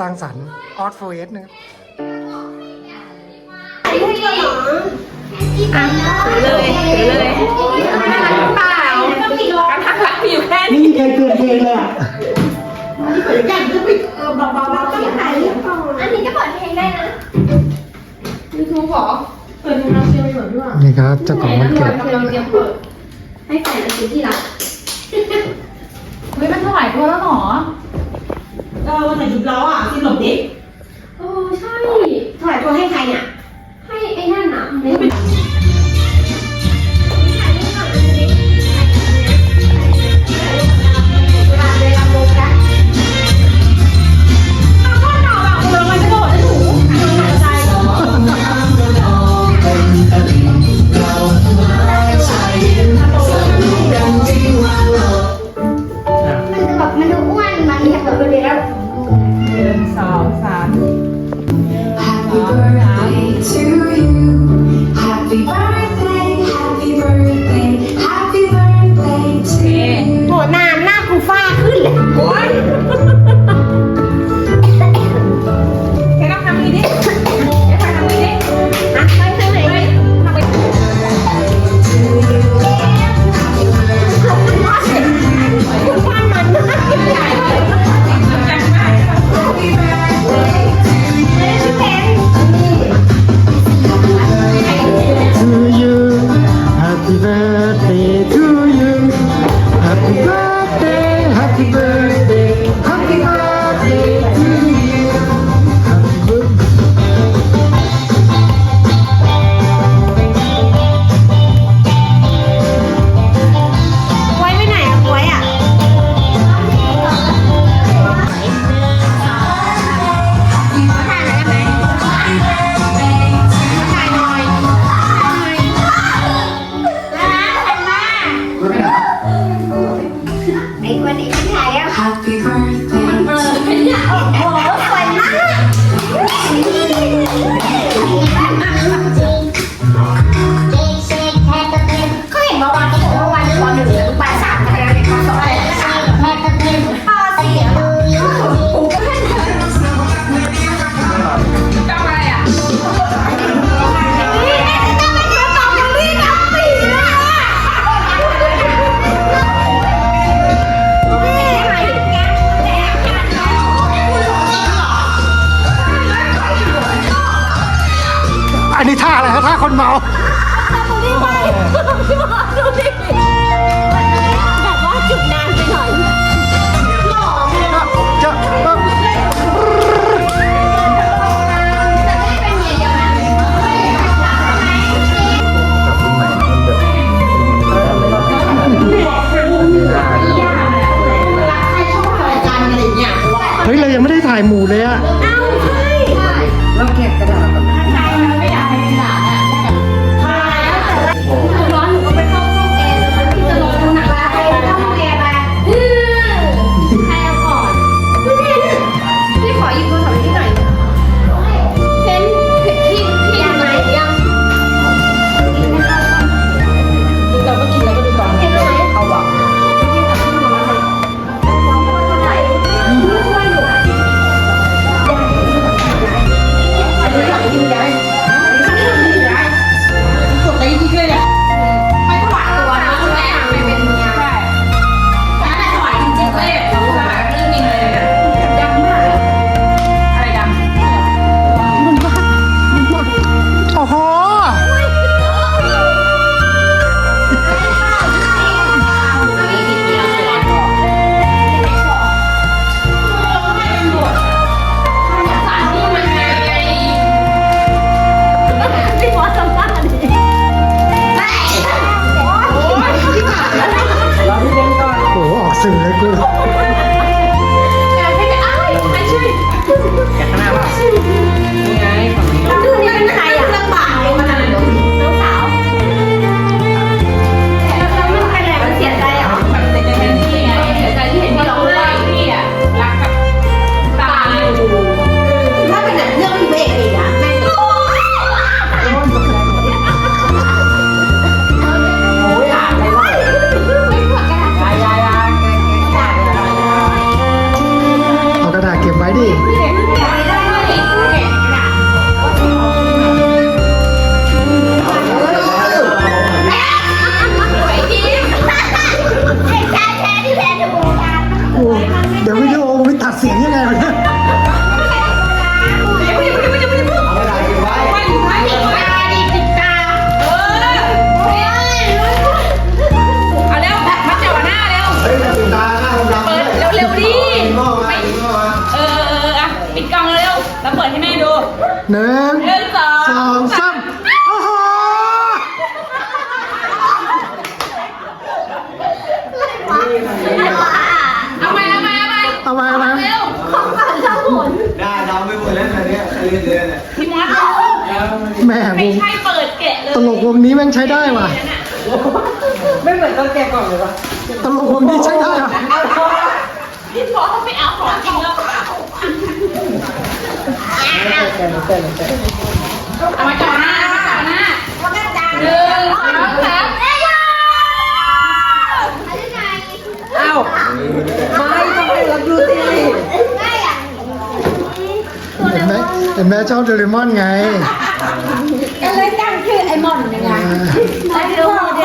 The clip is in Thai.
สร้างสรรค์ออสโฟเอสนะครับอะถือเลยถือเลยเปล่ากระทักรักอยู่แค่นี้นี่ใครเกินเกณฑ์เลยอะอันนี้จะเปิดเพลงได้นะยูทูบหรอเปิดดูน้ำเชียร์ไปก่อนด้วยนี่ครับเจ้าของวันเกิดกำลังเตรียมเปิดให้แฟนซื้อที่รักเฮ้ยมันถวายตัวแล้วเหรอ เออวันไหนยุบล้ออะที่หลบดิโอ้ใช่ถวายตัวให้ใครเนี่ย ให้ไอ้นั่นน่ะ ไม่เป็น โอ้ อันนี้ท่าอะไรฮะท่าคนเมาแบบ แล้วเปิดให้แม่ดูหนึ่งหนึ่งสองสองสามโอ้โหเอาไปเอาไปเอาไปเอไปเอไปเร็วของขวัญเราหมดได้ดาวไม่หมดแล้วแต่เนี้ยเรื่อยๆเนี่ยพี่มดเอาแม่มไม่ใช่เปิดเกะเลยตลกวงนี้แม่งใช้ได้ว่ะ ไม่เหมือนตอนแกะก่อนเลยวะตลกวงนี้ใช้ได้ว่ะอาเอาพี่มดไปเอาของจริงแล้ว เอามาจ่อหน้าเอามาจ่อหน้าหนึ่งสองสามเอ้ยเอ้าไม่ต้องให้รับรู้สิเห็นไหมเห็นไหมชอบโดเรมอนไงก็เลยตั้งชื่อไอ้หมอนยังไงไอ้เรื่อง